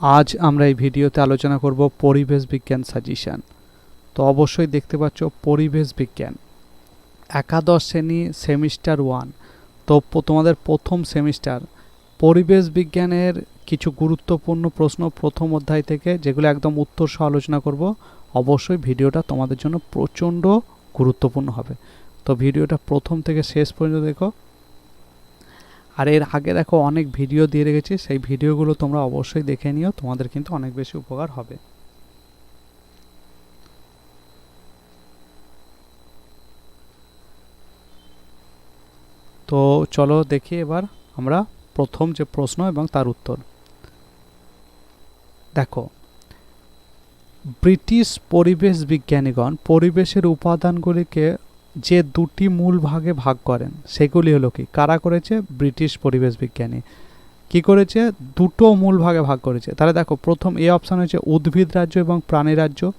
আজ আমরা এই ভিডিওতে আলোচনা করব পরিবেশ বিজ্ঞান সাজেশন তো অবশ্যই দেখতে পাচ্ছ পরিবেশ বিজ্ঞান। একাদশ শ্রেণি সেমিস্টার ওয়ান তো তোমাদের প্রথম সেমিস্টার পরিবেশ বিজ্ঞানের কিছু গুরুত্বপূর্ণ প্রশ্ন প্রথম অধ্যায় থেকে, যেগুলো একদম উত্তর সহ আলোচনা করব। অবশ্যই ভিডিওটা তোমাদের জন্য প্রচণ্ড গুরুত্বপূর্ণ হবে। তো ভিডিওটা প্রথম থেকে শেষ পর্যন্ত দেখো। আর এর আগে দেখো অনেক ভিডিও দিয়ে রেখেছি, সেই ভিডিওগুলো তোমরা অবশ্যই দেখে নিও, তোমাদের কিন্তু অনেক বেশি উপকার হবে। তো চলো দেখি এবার আমরা প্রথম যে প্রশ্ন এবং তার উত্তর। দেখো, ব্রিটিশ পরিবেশ বিজ্ঞানীগণ পরিবেশের উপাদানগুলিকে যে দুটি মূল ভাগে ভাগ করেন, সেগুলি হলো কি? কারা করেছে? ব্রিটিশ পরিবেশ বিজ্ঞানী। কি করেছে? দুটো মূল ভাগে ভাগ করেছে। তাহলে দেখো, প্রথম এ অপশান হচ্ছে উদ্ভিদ রাজ্য এবং প্রাণী রাজ্য।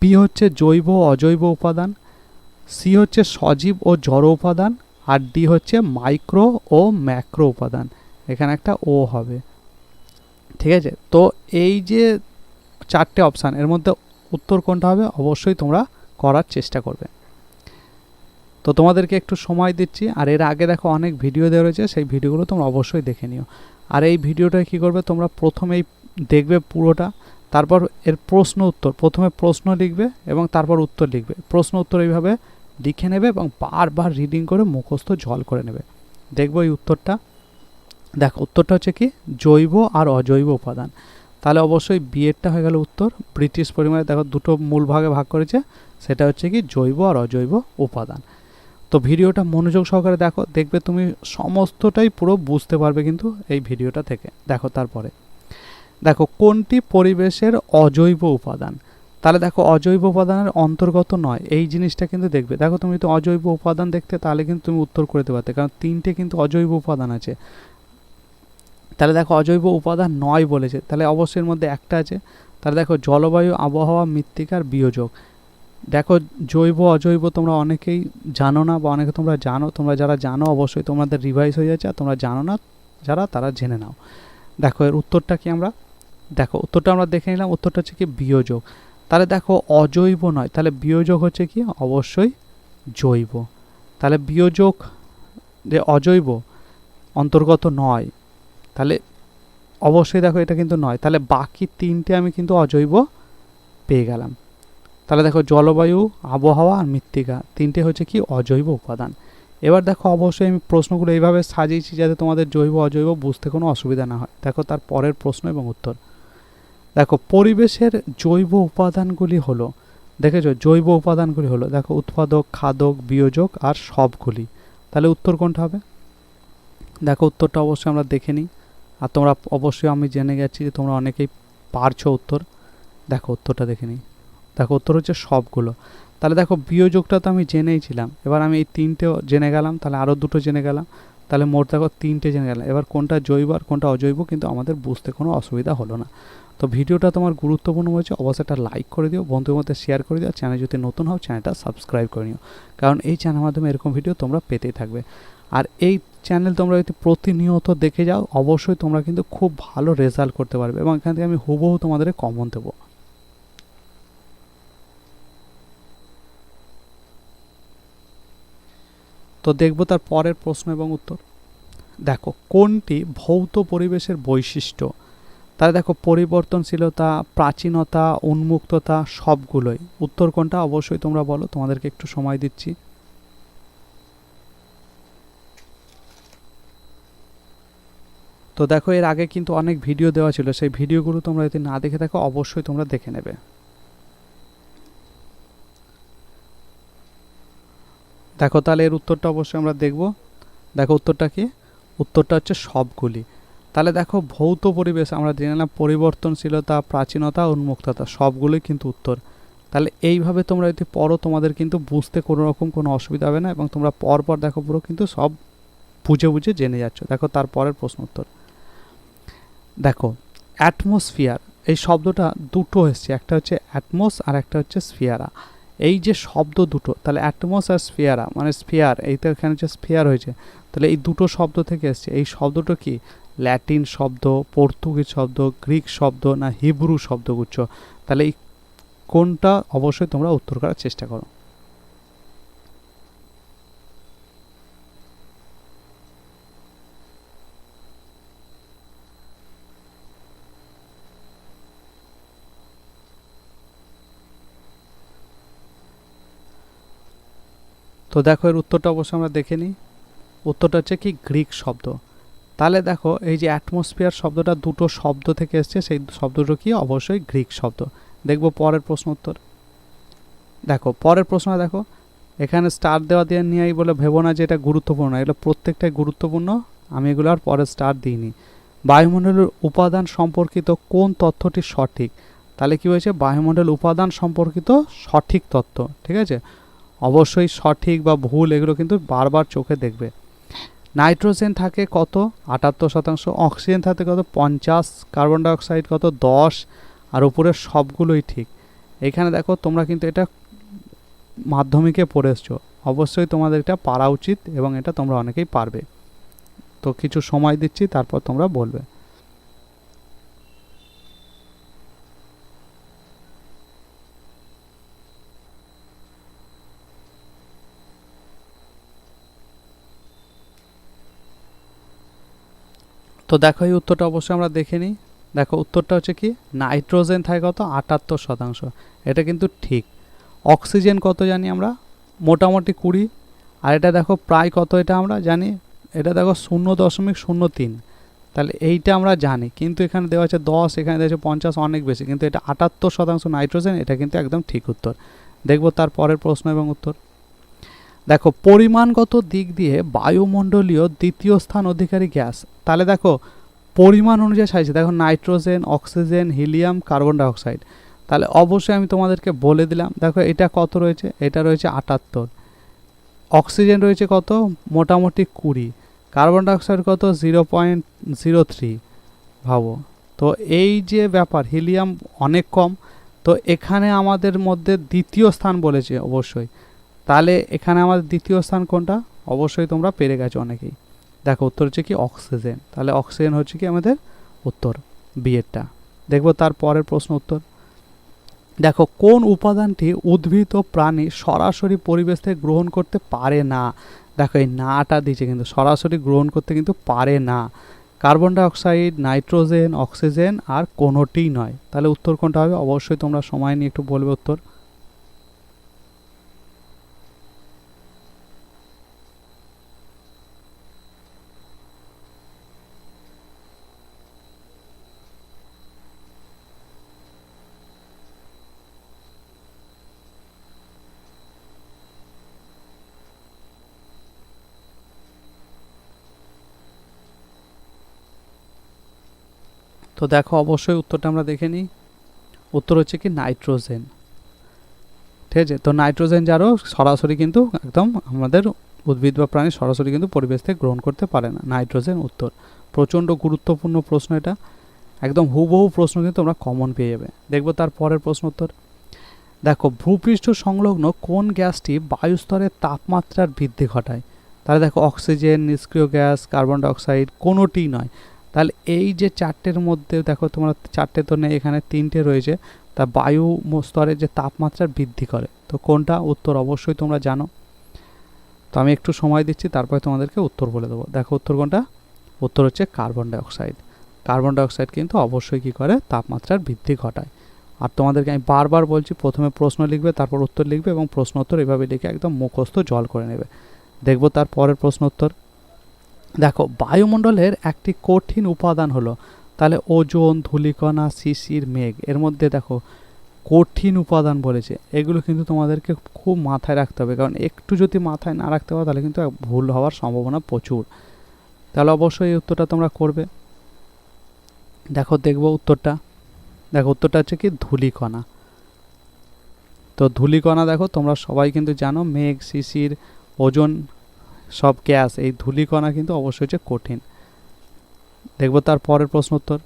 বি হচ্ছে জৈব অজৈব উপাদান। সি হচ্ছে সজীব ও জড় উপাদান। আর ডি হচ্ছে মাইক্রো ও ম্যাক্রো উপাদান। এখানে একটা ও হবে। ঠিক আছে? তো এই যে চারটে অপশান, এর মধ্যে উত্তর কোনটা হবে? অবশ্যই তোমরা করার চেষ্টা করবে। তো তোমাদেরকে একটু সময় দিচ্ছি, আর এর আগে দেখো অনেক ভিডিও দেওয়া রয়েছে, সেই ভিডিওগুলো তোমরা অবশ্যই দেখে নিও। আর এই ভিডিওটা কি করবে, তোমরা প্রথমেই দেখবে পুরোটা, তারপর এর প্রশ্ন উত্তর, প্রথমে প্রশ্ন লিখবে এবং তারপর উত্তর লিখবে। প্রশ্ন উত্তর এইভাবে লিখে নেবে এবং বারবার রিডিং করে মুখস্থ জল করে নেবে। দেখব এই উত্তরটা। দেখো, উত্তরটা হচ্ছে কি, জৈব আর অজৈব উপাদান। তাহলে অবশ্যই বিয়েরটা হয়ে গেল উত্তর। ব্রিটিশ পরিমাণে দেখো দুটো মূল ভাগে ভাগ করেছে, সেটা হচ্ছে কি জৈব আর অজৈব উপাদান। তো ভিডিওটা মনোযোগ সহকারে দেখো, দেখবে তুমি সমস্তটাই পুরো বুঝতে পারবে কিন্তু এই ভিডিওটা থেকে। দেখো তারপরে। দেখো, কোনটি পরিবেশের অজৈব উপাদান? তাহলে দেখো, অজৈব উপাদানের অন্তর্গত নয়। এই জিনিসটা কিন্তু দেখবে। দেখো, তুমি তো অজৈব উপাদান দেখতে, তাহলে কিন্তু তুমি উত্তর করে পারতে। কারণ তিনটে কিন্তু অজৈব উপাদান আছে। তাহলে দেখো, অজৈব উপাদান নয় বলেছে। তাহলে অবশ্যই এর মধ্যে একটা আছে। তাহলে দেখো, জলবায়ু, আবহাওয়া, মৃত্তিকার বিয়োজক। দেখো, জৈব, অজৈব তোমরা অনেকেই জানো না বা অনেকে তোমরা জানো, তোমরা যারা জানো অবশ্যই তোমাদের রিভাইজ হয়ে যাচ্ছে আর তোমরা জানো না যারা, তারা জেনে নাও। দেখো, এর উত্তরটা কি আমরা? দেখো, উত্তরটা আমরা দেখে নিলাম, উত্তরটা হচ্ছে কি বিয়োজক। তাহলে দেখো, অজৈব নয়, তাহলে বিয়োজক হচ্ছে কি? অবশ্যই জৈব। তাহলে বিয়োজক যে অজৈব, অন্তর্গত নয়। তাহলে অবশ্যই দেখো, এটা কিন্তু নয়। তাহলে বাকি তিনটে আমি কিন্তু অজৈব পেয়ে গেলাম। তাহলে দেখো জলবায়ু, আবহাওয়া আর মৃত্তিকা তিনটে হচ্ছে কি অজৈব উপাদান। এবার দেখো অবশ্যই আমি প্রশ্নগুলো এইভাবে সাজিয়েছি যাতে তোমাদের জৈব, অজৈব বুঝতে কোনো অসুবিধা না হয়। দেখো তার পরের প্রশ্ন এবং উত্তর। দেখো পরিবেশের জৈব উপাদানগুলি হলো, দেখেছ? জৈব উপাদানগুলি হলো, দেখো উৎপাদক, খাদক, বিয়োজক আর সবগুলি। তাহলে উত্তর কোনটা হবে? দেখো উত্তরটা অবশ্যই আমরা দেখে নিই। আর তোমরা অবশ্যই আমি জেনে গেছি যে তোমরা অনেকেই পারছ উত্তর। দেখো উত্তরটা দেখে নিই। দেখো উত্তর হচ্ছে সবগুলো। তাহলে দেখো বিয়োজকটা তো আমি জেনেই ছিলাম। এবার আমি এই তিনটে জেনে গেলাম, তাহলে আরও দুটো জেনে গেলাম। তাহলে মোট দেখো তিনটে জেনে গেলাম। এবার কোনটা জৈব আর কোনটা অজৈব কিন্তু আমাদের বুঝতে কোনো অসুবিধা হলো না। তো ভিডিওটা তোমার গুরুত্বপূর্ণ হয়েছে, অবশ্যই একটা লাইক করে দিও বন্ধুর মধ্যে শেয়ার করে দিও চ্যানেল যদি নতুন হও চ্যানেলটা সাবস্ক্রাইব করে নিও। কারণ এই চ্যানেলের মাধ্যমে এরকম ভিডিও তোমরা পেতেই থাকবে। আর এই চ্যানেল তোমরা যদি প্রতিনিয়ত দেখে যাও, অবশ্যই তোমরা কিন্তু খুব ভালো রেজাল্ট করতে পারবে এবং এখান থেকে আমি হুবহু তোমাদের কমন দেবো। তো দেখব তার পরের প্রশ্ন এবং উত্তর। দেখো, কোনটি ভৌত পরিবেশের বৈশিষ্ট্য? তাহলে দেখো, পরিবর্তনশীলতা, প্রাচীনতা, উন্মুক্ততা সবগুলোই। উত্তর কোনটা? অবশ্যই তোমরা বলো, তোমাদেরকে একটু সময় দিচ্ছি। তো দেখো, এর আগে কিন্তু অনেক ভিডিও দেওয়া ছিল, সেই ভিডিওগুলো তোমরা যদি না দেখে থাকো, অবশ্যই তোমরা দেখে নেবে। দেখো তাহলে এর উত্তরটা অবশ্যই আমরা দেখব। দেখো উত্তরটা কি? উত্তরটা হচ্ছে সবগুলি। তাহলে দেখো ভৌত পরিবেশ, আমরা জেনে নিলাম পরিবর্তনশীলতা, প্রাচীনতা, উন্মুক্ততা সবগুলোই কিন্তু উত্তর। তাহলে এইভাবে তোমরা যদি পড়ো, তোমাদের কিন্তু বুঝতে কোনো রকম কোনো অসুবিধা হবে না এবং তোমরা পর পর দেখো পুরো কিন্তু সব বুঝে বুঝে জেনে যাচ্ছ। দেখো তারপরের প্রশ্ন উত্তর। দেখো, অ্যাটমসফিয়ার, এই শব্দটা দুটো এসছে, একটা হচ্ছে অ্যাটমস আর একটা হচ্ছে স্ফিয়ারা। এই যে শব্দ দুটো, তাহলে অ্যাটমস আর স্ফিয়ারা মানে স্ফিয়ার, এই তো এখানে যে স্ফিয়ার হয়েছে, তাহলে এই দুটো শব্দ থেকে এসছে। এই শব্দটা কি? ল্যাটিন শব্দ, পর্তুগিজ শব্দ, গ্রিক শব্দ না হিব্রু শব্দগুচ্ছ তাহলে এই কোনটা অবশ্যই তোমরা উত্তর করার চেষ্টা করো। তো দেখো, এর উত্তরটা অবশ্যই আমরা দেখে নিই। উত্তরটা হচ্ছে কি, গ্রিক শব্দ। তাহলে দেখো, এই যে অ্যাটমসফিয়ার শব্দটা দুটো শব্দ থেকে এসছে, সেই শব্দটা কি? অবশ্যই গ্রিক শব্দ। দেখব পরের প্রশ্ন উত্তর। দেখো, পরের প্রশ্ন দেখো, এখানে স্টার দেওয়া দিয়ে নিয়েই বলে ভেবো না যে এটা গুরুত্বপূর্ণ, এগুলো প্রত্যেকটাই গুরুত্বপূর্ণ, আমি এগুলো আর পরে স্টার দিইনি। বায়ুমণ্ডলের উপাদান সম্পর্কিত কোন তথ্যটি সঠিক? তাহলে কি হয়েছে? বায়ুমণ্ডল উপাদান সম্পর্কিত সঠিক তথ্য, ঠিক আছে? অবশ্যই সঠিক বা ভুল এগুলো কিন্তু বারবার চোখে দেখবে। নাইট্রোজেন থাকে কত? আটাত্তর শতাংশ, অক্সিজেন থাকে কত? পঞ্চাশ, কার্বন ডাইঅক্সাইড কত? দশ, আর উপরের সবগুলোই ঠিক। এখানে দেখো তোমরা কিন্তু এটা মাধ্যমিকে পড়ে এসছো অবশ্যই তোমাদের এটা পারা উচিত এবং এটা তোমরা অনেকেই পারবে। তো কিছু সময় দিচ্ছি, তারপর তোমরা বলবে। তো দেখো এই উত্তরটা অবশ্যই আমরা দেখে নিই। দেখো, উত্তরটা হচ্ছে কি? নাইট্রোজেন থাকে কত? আটাত্তর শতাংশ। এটা কিন্তু ঠিক। অক্সিজেন কত জানি আমরা? মোটামুটি কুড়ি। আর এটা দেখো, প্রায় কত এটা আমরা জানি? এটা দেখো, শূন্য দশমিক শূন্য তিন। তাহলে এইটা আমরা জানি। কিন্তু এখানে দেওয়া আছে দশ, এখানে দেওয়া আছে পঞ্চাশ, অনেক বেশি। কিন্তু এটা আটাত্তর শতাংশ নাইট্রোজেন, এটা কিন্তু একদম ঠিক উত্তর। দেখব তার পরের প্রশ্ন এবং উত্তর। দেখো, পরিমাণগত দিক দিয়ে বায়ুমণ্ডলীয় দ্বিতীয় স্থান অধিকারী গ্যাস। তাহলে দেখো, পরিমাণ অনুযায়ী সাইজে দেখো, nitrogen, oxygen, helium, carbon dioxide. তাহলে অবশ্যই আমি তোমাদেরকে বলে দিলাম, দেখো, এটা কত রয়েছে? এটা রয়েছে আটাত্তর। অক্সিজেন রয়েছে কত? মোটামুটি কুড়ি। কার্বন ডাইঅক্সাইড কত? Zero point zero three. ভাবো। তো এই যে ব্যাপার, হিলিয়াম অনেক কম। তো এখানে আমাদের মধ্যে দ্বিতীয় স্থান বলেছে অবশ্যই। তাহলে এখানে আমাদের দ্বিতীয় স্থান কোনটা? অবশ্যই তোমরা পেরে গেছো অনেকেই। দেখো, উত্তর হচ্ছে কি অক্সিজেন। তাহলে অক্সিজেন হচ্ছে কি আমাদের উত্তর, বিয়েরটা। দেখব তার পরের প্রশ্ন উত্তর। দেখো, কোন উপাদানটি উদ্ভিদ ও প্রাণী সরাসরি পরিবেশ থেকে গ্রহণ করতে পারে না? দেখো, এই নাটা দিয়েছে কিন্তু, সরাসরি গ্রহণ করতে কিন্তু পারে না। কার্বন ডাইঅক্সাইড, নাইট্রোজেন, অক্সিজেন আর কোনোটিই নয়। তাহলে উত্তর কোনটা হবে? অবশ্যই তোমরা সময় নিয়ে একটু বলবে উত্তর। তো দেখো, অবশ্যই উত্তরটা আমরা দেখে নিই। উত্তর হচ্ছে কি নাইট্রোজেন। ঠিক আছে? তো নাইট্রোজেন যারও সরাসরি কিন্তু একদম আমাদের উদ্ভিদ বা প্রাণী সরাসরি কিন্তু পরিবেশ থেকে গ্রহণ করতে পারে না। নাইট্রোজেন উত্তর। প্রচণ্ড গুরুত্বপূর্ণ প্রশ্ন এটা। একদম হুবহু প্রশ্ন কিন্তু তোমরা কমন পেয়ে যাবে। দেখব তার পরের প্রশ্ন উত্তর। দেখো, ভূপৃষ্ঠ সংলগ্ন কোন গ্যাসটি বায়ুস্তরের তাপমাত্রার বৃদ্ধি ঘটায়? তাহলে দেখো, অক্সিজেন, নিষ্ক্রিয় গ্যাস, কার্বন ডাইঅক্সাইড কোনোটিই নয়। তাহলে এই যে চারটের মধ্যে, দেখো তোমরা চারটে তো নেই, এখানে তিনটে রয়েছে। তা বায়ু স্তরের যে তাপমাত্রা বৃদ্ধি করে, তো কোনটা উত্তর অবশ্যই তোমরা জানো। তো আমি একটু সময় দিচ্ছি, তারপরে তোমাদেরকে উত্তর বলে দেবো। দেখো উত্তর কোনটা? উত্তর হচ্ছে কার্বন ডাইঅক্সাইড। কার্বন ডাইঅক্সাইড কিন্তু অবশ্যই কী করে? তাপমাত্রার বৃদ্ধি ঘটায়। আর তোমাদেরকে আমি বারবার বলছি, প্রথমে প্রশ্ন লিখবে, তারপর উত্তর লিখবে এবং প্রশ্ন উত্তর এভাবে লিখে একদম মুখস্থ জল করে নেবে। দেখব তার পরের প্রশ্ন উত্তর দেখো, বায়ুমণ্ডলের একটি কঠিন উপাদান হলো, তাহলে ওজন, ধূলিকণা, শিশির, মেঘ। এর মধ্যে দেখো, কঠিন উপাদান বলেছে। এগুলো কিন্তু তোমাদেরকে খুব মাথায় রাখতে হবে। কারণ একটু যদি মাথায় না রাখতে পারো, তাহলে কিন্তু ভুল হওয়ার সম্ভাবনা প্রচুর। তাহলে অবশ্যই এই উত্তরটা তোমরা করবে। দেখো, দেখব উত্তরটা। দেখো, উত্তরটা হচ্ছে কি, ধূলিকণা। তো ধূলিকণা দেখো, তোমরা সবাই কিন্তু জানো, মেঘ, শিশির, ওজন। সব গ্যাস এই ধূলিকণা কিন্তু অবশ্যই যে কঠিন। দেখব তার পরের প্রশ্ন উত্তর।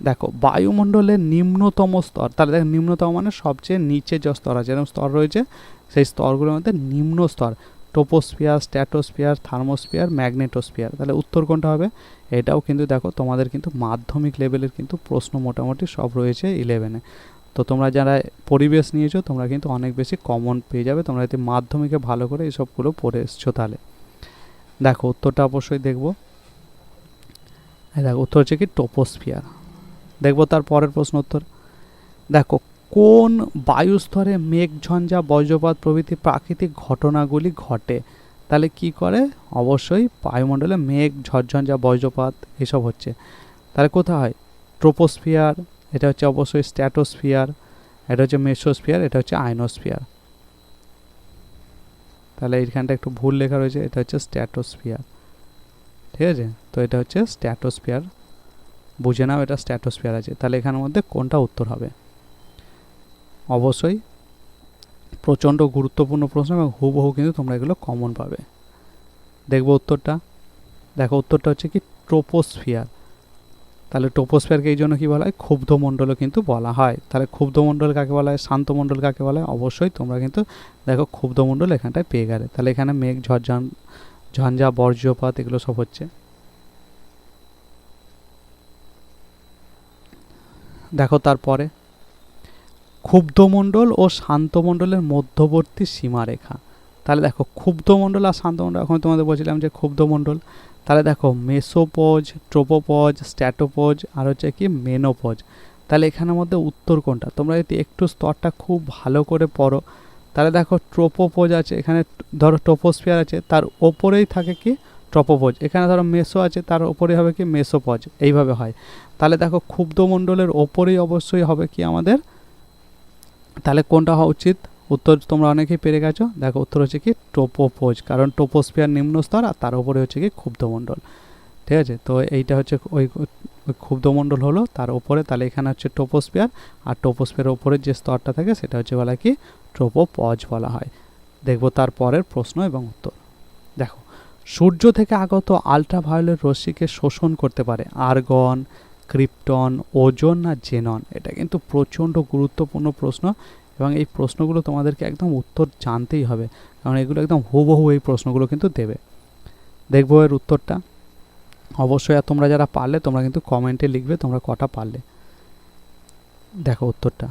দেখো, বায়ুমণ্ডলের নিম্নতম স্তর, তাহলে দেখো নিম্নতম মানে সবচেয়ে নিচে যে স্তর আছে, যেরকম স্তর রয়েছে, সেই স্তরগুলোর মধ্যে নিম্ন স্তর টোপোস্ফিয়ার স্ট্যাটোস্ফিয়ার থার্মোস্ফিয়ার ম্যাগনেটোস্ফিয়ার তাহলে উত্তর কোনটা হবে? এটাও কিন্তু দেখো তোমাদের কিন্তু মাধ্যমিক লেভেলের কিন্তু প্রশ্ন মোটামুটি সব রয়েছে ইলেভেনে তো তোমরা যারা পরিবেশ নিয়েছো, তোমরা কিন্তু অনেক বেশি কমন পেয়ে যাবে। তোমরা যদি মাধ্যমিকে ভালো করে এইসবগুলো পড়ে এসছো তাহলে। দেখো, উত্তরটা অবশ্যই দেখব। দেখো, উত্তর হচ্ছে কি টোপোস্ফিয়ার দেখব তার পরের প্রশ্ন উত্তর। দেখো, কোন বায়ুস্তরে মেঘঝঞ্ঝা বজ্রপাত প্রভৃতি প্রাকৃতিক ঘটনাগুলি ঘটে? তাহলে কি করে? অবশ্যই বায়ুমণ্ডলে মেঘ ঝড়ঝঞ্ঝা বজ্রপাত এসব হচ্ছে। তাহলে কোথায়? হয় ট্রোপোস্ফিয়ার এটা হচ্ছে অবশ্যই স্ট্যাটোস্ফিয়ার, এটা হচ্ছে মেসোস্ফিয়ার এটা হচ্ছে আইনোস্ফিয়ার। তাহলে এইখানটা একটু ভুল লেখা রয়েছে, এটা হচ্ছে স্ট্যাটোস্ফিয়ার। ঠিক আছে? তো এটা হচ্ছে স্ট্যাটোস্ফিয়ার। বুঝে নাও এটা স্ট্যাটোস্ফিয়ার আছে। তাহলে এখানের মধ্যে কোনটা উত্তর হবে? অবশ্যই প্রচণ্ড গুরুত্বপূর্ণ প্রশ্ন এবং হুবহু কিন্তু তোমরা এগুলো কমন পাবে। দেখব উত্তরটা। দেখো উত্তরটা হচ্ছে কি ট্রোপোস্ফিয়ার তাহলে ট্রোপোস্ফিয়ারকে এই জন্য কি বলা হয়? ক্ষুব্ধ মণ্ডলও কিন্তু বলা হয়। তাহলে ক্ষুব্ধ মণ্ডল কাকে বলা হয়? শান্ত মণ্ডল কাকে বলা হয়? অবশ্যই তোমরা কিন্তু দেখো ক্ষুব্ধ মণ্ডল এখানটায় পেয়ে গেলে। তাহলে এখানে মেঘ ঝড়ঝান ঝঞ্ঝা, বর্জ্যপাত এগুলো সব হচ্ছে। দেখো তারপরে ক্ষুব্ধমণ্ডল ও শান্তমণ্ডলের মধ্যবর্তী সীমারেখা। তাহলে দেখো ক্ষুব্ধমণ্ডল আর শান্তমণ্ডল এখন তোমাদের বলছিলাম যে ক্ষুব্ধমণ্ডল তাহলে দেখো মেসোপজ, ট্রোপোপজ, স্ট্যাটোপজ আর হচ্ছে কি মেনোপজ। তাহলে এখানের মধ্যে উত্তর কোনটা? তোমরা যদি একটু স্তরটা খুব ভালো করে পড়ো, তাহলে দেখো ট্রোপোপোজ আছে, এখানে ধরো ট্রোপোস্ফিয়ার আছে, তার ওপরেই থাকে কি ট্রপোপোজ। এখানে ধরো মেসো আছে, তার ওপরে হবে কি মেসোপজ, এইভাবে হয়। তাহলে দেখো ক্ষুব্ধমণ্ডলের ওপরেই অবশ্যই হবে কি আমাদের, তাহলে কোনটা হওয়া উচিত? উত্তর তোমরা অনেকেই পেরে গেছো। দেখো, উত্তর হচ্ছে কি টোপোপোজ, কারণ টোপোস্ফিয়ার নিম্ন স্তর আর তার উপরে হচ্ছে কি ক্ষুব্ধমণ্ডল। ঠিক আছে? তো এইটা হচ্ছে ওই ক্ষুব্ধমণ্ডল হলো, তার উপরে তাহলে এখানে হচ্ছে টোপোস্ফিয়ার আর টোপোস্ফিয়ার উপরে যে স্তরটা থাকে সেটা হচ্ছে বলা কি ট্রোপোপজ বলা হয়। দেখব তার পরের প্রশ্ন এবং উত্তর। দেখো, সূর্য থেকে আগত আলট্রাভায়োলেট রশ্মিকে শোষণ করতে পারে আর্গন, ক্রিপ্টন, ওজন, না জেনন? এটা কিন্তু প্রচণ্ড গুরুত্বপূর্ণ প্রশ্ন। এবং এই প্রশ্নগুলো তোমাদেরকে একদম উত্তর জানতেই হবে। কারণ এগুলো একদম হুবহু এই প্রশ্নগুলো কিন্তু দেবে। দেখব এর উত্তরটা। অবশ্যই আর তোমরা যারা পারলে, তোমরা কিন্তু কমেন্টে লিখবে তোমরা কটা পারলে। দেখো উত্তরটা।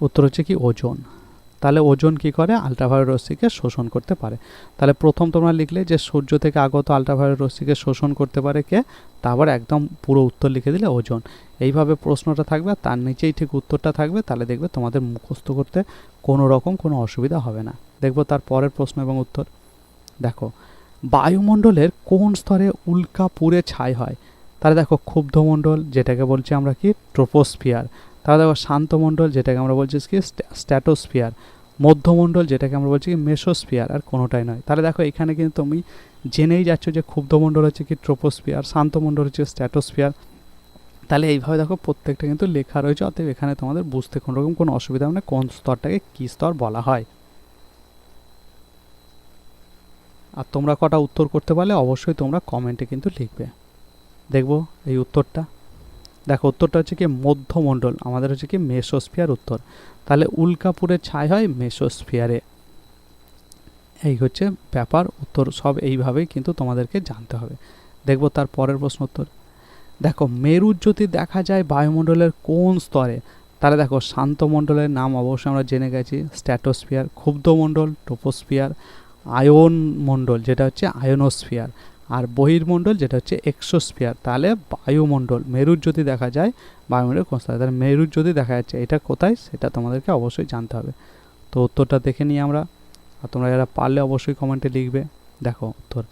উত্তর হচ্ছে কি, ওজন। তাহলে ওজন কি করে? আলট্রাভায়োলেট রশ্মিকে শোষণ করতে পারে। তাহলে প্রথম তোমরা লিখলে যে সূর্য থেকে আগত আলট্রাভায়োলেট রশ্মিকে শোষণ করতে পারে কে? তারপর একদম পুরো উত্তর লিখে দিলে ওজন। এইভাবে প্রশ্নটা থাকবে তার নিচেই ঠিক উত্তরটা থাকবে, তাহলে দেখবে তোমাদের মুখস্থ করতে কোনো রকম কোনো অসুবিধা হবে না। দেখব তার পরের প্রশ্ন এবং উত্তর। দেখো, বায়ুমণ্ডলের কোন স্তরে উল্কা পুড়ে ছাই হয়? তাহলে দেখো ক্ষুব্ধমণ্ডল যেটাকে বলছি আমরা কি? ট্রোপোস্ফিয়ার। তাহলে দেখো শান্তমণ্ডল যেটাকে আমরা বলছি কি? স্ট্যাটোস্ফিয়ার। মধ্যমণ্ডল যেটাকে আমরা বলছি মেসোস্ফিয়ার, আর কোনোটাই নয়। তাহলে দেখো এখানে কিন্তু তুমি জেনেই যাচ্ছ যে ক্ষুব্ধমণ্ডল হচ্ছে কি ট্রোপোস্ফিয়ার, শান্তমণ্ডল হচ্ছে স্ট্যাটোস্ফিয়ার। তাহলে এইভাবে দেখো প্রত্যেকটা কিন্তু লেখা রয়েছে, অতএব এখানে তোমাদের বুঝতে কোনো রকম কোনো অসুবিধা মানে কোন স্তরটাকে কী স্তর বলা হয়। আর তোমরা কটা উত্তর করতে পারলে অবশ্যই তোমরা কমেন্টে কিন্তু লিখবে। দেখব এই উত্তরটা। দেখো, উত্তরটা হচ্ছে কি মধ্যমণ্ডল, আমাদের হচ্ছে কি মেসোস্ফিয়ার উত্তর। তাহলে উল্কাপুরে ছাই হয় মেসোস্ফিয়ারে। এই হচ্ছে ব্যাপার, উত্তর সব এইভাবেই কিন্তু তোমাদেরকে জানতে হবে। দেখব তার পরের প্রশ্ন উত্তর। দেখো মেরুজ্যোতি দেখা যায় বায়ুমণ্ডলের কোন স্তরে? তাহলে দেখো শান্তমণ্ডলের নাম অবশ্যই আমরা জেনে গেছি, স্ট্যাটোস্ফিয়ার ক্ষুব্ধমণ্ডল টোপোস্ফিয়ার আয়ন মণ্ডল, যেটা হচ্ছে আয়নোস্ফিয়ার। আর বহির্মণ্ডল যেটা হচ্ছে এক্সোস্ফিয়ার, তাহলে বায়ুমণ্ডল মেরুর যদি দেখা যায় বায়ুমণ্ডল কোন স্তরে তাহলে মেরুর যদি দেখা যাচ্ছে, এটা কোথায়? সেটা তোমাদেরকে অবশ্যই জানতে হবে। তো উত্তরটা দেখে নিই আমরা। আর তোমরা যারা পারলে অবশ্যই কমেন্টে লিখবে। দেখো উত্তর।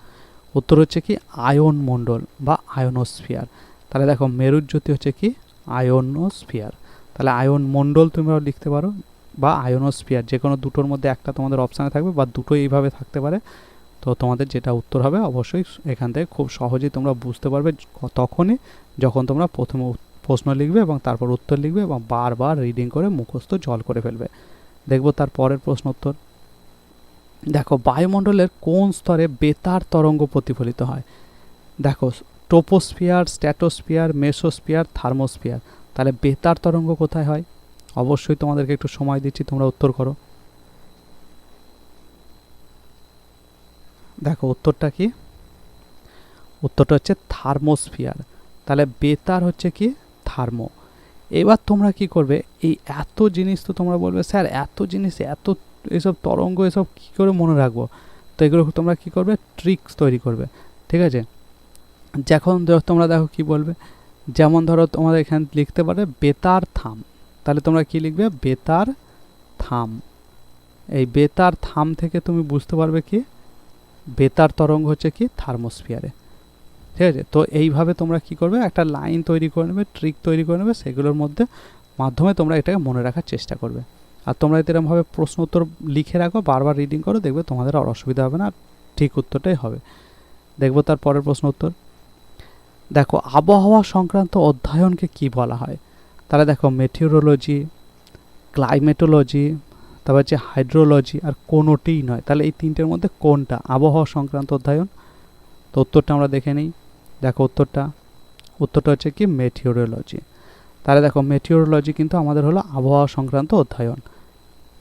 উত্তর হচ্ছে কি আয়ন মণ্ডল বা আয়নোস্ফিয়ার। তাহলে দেখো মেরুর জ্যোতি হচ্ছে কি আয়নোস্ফিয়ার। তাহলে আয়ন মণ্ডল তোমরা লিখতে পারো বা আয়নোস্ফিয়ার। যে কোনো দুটোর মধ্যে একটা তোমাদের অপশানে থাকবে বা দুটো এইভাবে থাকতে পারে। তো তোমাদের যেটা উত্তর হবে অবশ্যই এখান থেকে খুব সহজেই তোমরা বুঝতে পারবে তখনই যখন তোমরা প্রথমে প্রশ্ন লিখবে এবং তারপর উত্তর লিখবে এবং বারবার রিডিং করে মুখস্থ জল করে ফেলবে। দেখব তার পরের প্রশ্ন উত্তর দেখো, বায়ুমণ্ডলের কোন স্তরে বেতার তরঙ্গ প্রতিফলিত হয়? দেখো টোপোস্ফিয়ার স্ট্যাটোস্ফিয়ার, মেসোস্ফিয়ার, থার্মোস্ফিয়ার। তাহলে বেতার তরঙ্গ কোথায় হয়? অবশ্যই তোমাদেরকে একটু সময় দিচ্ছি, তোমরা উত্তর করো। দেখো, উত্তরটা কি? উত্তরটা হচ্ছে থার্মোস্ফিয়ার। তাহলে বেতার হচ্ছে কি? থার্মো। এবার তোমরা কি করবে? এই এত জিনিস তো তোমরা বলবে, স্যার, এত জিনিস, এত এসব তরঙ্গ, এসব কী করে মনে রাখব? তো এগুলো তোমরা কি করবে? ট্রিক্স তৈরি করবে। ঠিক আছে? যখন তোমরা দেখো কি বলবে? যেমন ধরো তোমাদের এখানে লিখতে পারে বেতার থাম। তাহলে তোমরা কি লিখবে? বেতার থাম। এই বেতার থাম থেকে তুমি বুঝতে পারবে কি? বেতার তরঙ্গ হচ্ছে কি? থার্মোস্ফিয়ারে। ঠিক আছে? তো এইভাবে তোমরা কি করবে? একটা লাইন তৈরি করে নেবে, ট্রিক তৈরি করে নেবে, সেগুলোর মধ্যে মাধ্যমে তোমরা এটাকে মনে রাখার চেষ্টা করবে। আর তোমরা এরকমভাবে প্রশ্ন উত্তর লিখে রাখো, বারবার রিডিং করো, দেখবে তোমাদের আর অসুবিধা হবে না ঠিক উত্তরটাই হবে। দেখব তার পরের প্রশ্ন উত্তর। দেখো, আবহাওয়া সংক্রান্ত অধ্যয়নকে কি বলা হয়? তাহলে দেখো মেটিওরোলজি ক্লাইমেটোলজি তারপর হচ্ছে হাইড্রোলজি আর কোনোটিই নয়। তাহলে এই তিনটের মধ্যে কোনটা? আবহাওয়া সংক্রান্ত অধ্যয়ন। তো উত্তরটা আমরা দেখে নিই। দেখো উত্তরটা। উত্তরটা হচ্ছে কি মেটিওরোলজি তাহলে দেখো মেটিওরোলজি কিন্তু আমাদের হলো আবহাওয়া সংক্রান্ত অধ্যয়ন।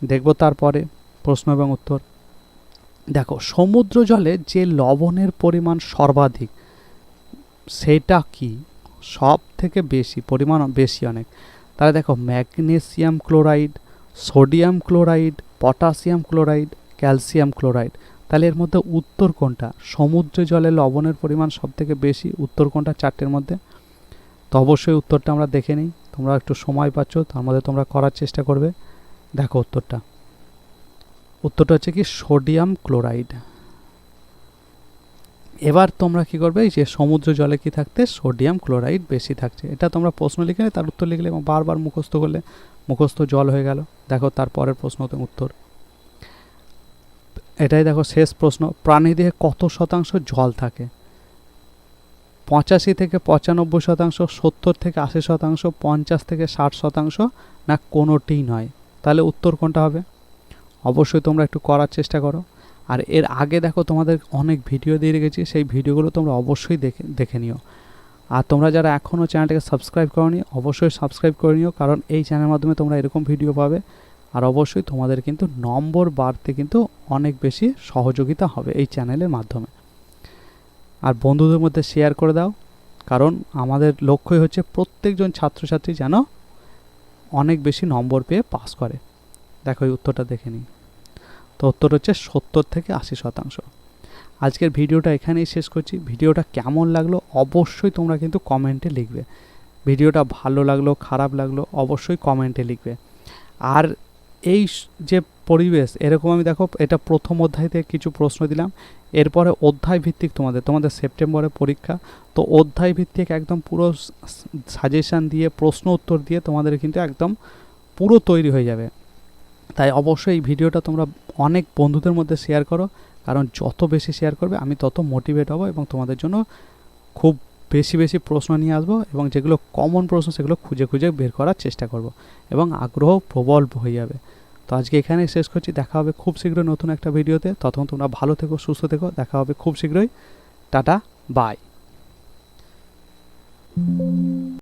দেখব তারপরে প্রশ্ন এবং উত্তর। দেখো, সমুদ্র জলে যে লবণের পরিমাণ সর্বাধিক, সেটা কি? সব থেকে বেশি, পরিমাণ বেশি অনেক। তাহলে দেখো magnesium chloride sodium chloride, potassium chloride, calcium chloride. তাহলে এর মধ্যে উত্তর কোনটা? সমুদ্র জলে লবণের পরিমাণ সব থেকে বেশি, উত্তর কোনটা? চারটের মধ্যে। তো অবশ্যই উত্তরটা আমরা দেখে নিই। তোমরা একটু সময় পাচ্ছ, তার মধ্যে তোমরা করার চেষ্টা করবে। দেখো উত্তরটা। উত্তরটা হচ্ছে কি, সোডিয়াম ক্লোরাইড। এবার তোমরা কি করবে? এই যে সমুদ্র জলে কি থাকতে? সোডিয়াম ক্লোরাইড বেশি থাকছে। এটা তোমরা প্রশ্ন লিখে তার উত্তর লিখলে এবং বারবার মুখস্থ করলে মুখস্থ জল হয়ে গেল। দেখো তারপরের প্রশ্ন উত্তর। এটাই দেখো শেষ প্রশ্ন। প্রাণীদেহে কত শতাংশ জল থাকে? পঁচাশি থেকে পঁচানব্বই শতাংশ, সত্তর থেকে আশি শতাংশ, পঞ্চাশ থেকে ষাট শতাংশ না কোনোটিই নয়? তাহলে উত্তর কোনটা হবে? অবশ্যই তোমরা একটু করার চেষ্টা করো। আর এর আগে দেখো তোমাদের অনেক ভিডিও দিয়ে রেখেছি, সেই ভিডিওগুলো তোমরা অবশ্যই দেখে দেখে নিও। আর তোমরা যারা এখনও চ্যানেলটাকে সাবস্ক্রাইব করনি, অবশ্যই সাবস্ক্রাইব করে নিও, কারণ এই চ্যানেলের মাধ্যমে তোমরা এরকম ভিডিও পাবে। আর অবশ্যই তোমাদের কিন্তু নম্বর বাড়তে কিন্তু অনেক বেশি সহযোগিতা হবে এই চ্যানেলের মাধ্যমে। আর বন্ধুদের মধ্যে শেয়ার করে দাও, কারণ আমাদের লক্ষ্যই হচ্ছে প্রত্যেকজন ছাত্রছাত্রী যেন অনেক বেশি নম্বর পেয়ে পাস করে। দেখো এই উত্তরটা দেখে নিই। তো উত্তর হচ্ছে সত্তর থেকে আশি শতাংশ। আজকের ভিডিওটা এখানেই শেষ করছি। ভিডিওটা কেমন লাগল অবশ্যই তোমরা কিন্তু কমেন্টে লিখবে। ভিডিওটা ভালো লাগল, খারাপ লাগল অবশ্যই কমেন্টে লিখবে। আর এই যে পরিবেশ, এরকম আমি দেখো এটা প্রথম অধ্যায় থেকে কিছু প্রশ্ন দিলাম। এরপরে অধ্যায় ভিত্তিক তোমাদের তোমাদের সেপ্টেম্বরে পরীক্ষা। তো অধ্যায় ভিত্তিক একদম পুরো সাজেশান দিয়ে, প্রশ্ন উত্তর দিয়ে তোমাদের কিন্তু একদম পুরো তৈরি হয়ে যাবে। তাই অবশ্যই এই ভিডিওটা তোমরা অনেক বন্ধুদের মধ্যে শেয়ার করো। কারণ যত বেশি শেয়ার করবে, আমি তত মোটিভেট হব এবং তোমাদের জন্য খুব বেশি বেশি প্রশ্ন নিয়ে আসব এবং যেগুলো কমন প্রশ্ন, সেগুলো খুঁজে খুঁজে বের করার চেষ্টা করব এবং আগ্রহ প্রবল হয়ে যাবে। তো আজকে এখানেই শেষ করছি। দেখা হবে খুব শীঘ্রই নতুন একটা ভিডিওতে। ততক্ষণ তোমরা ভালো থেকো, সুস্থ থেকো। দেখা হবে খুব শীঘ্রই। Tata bye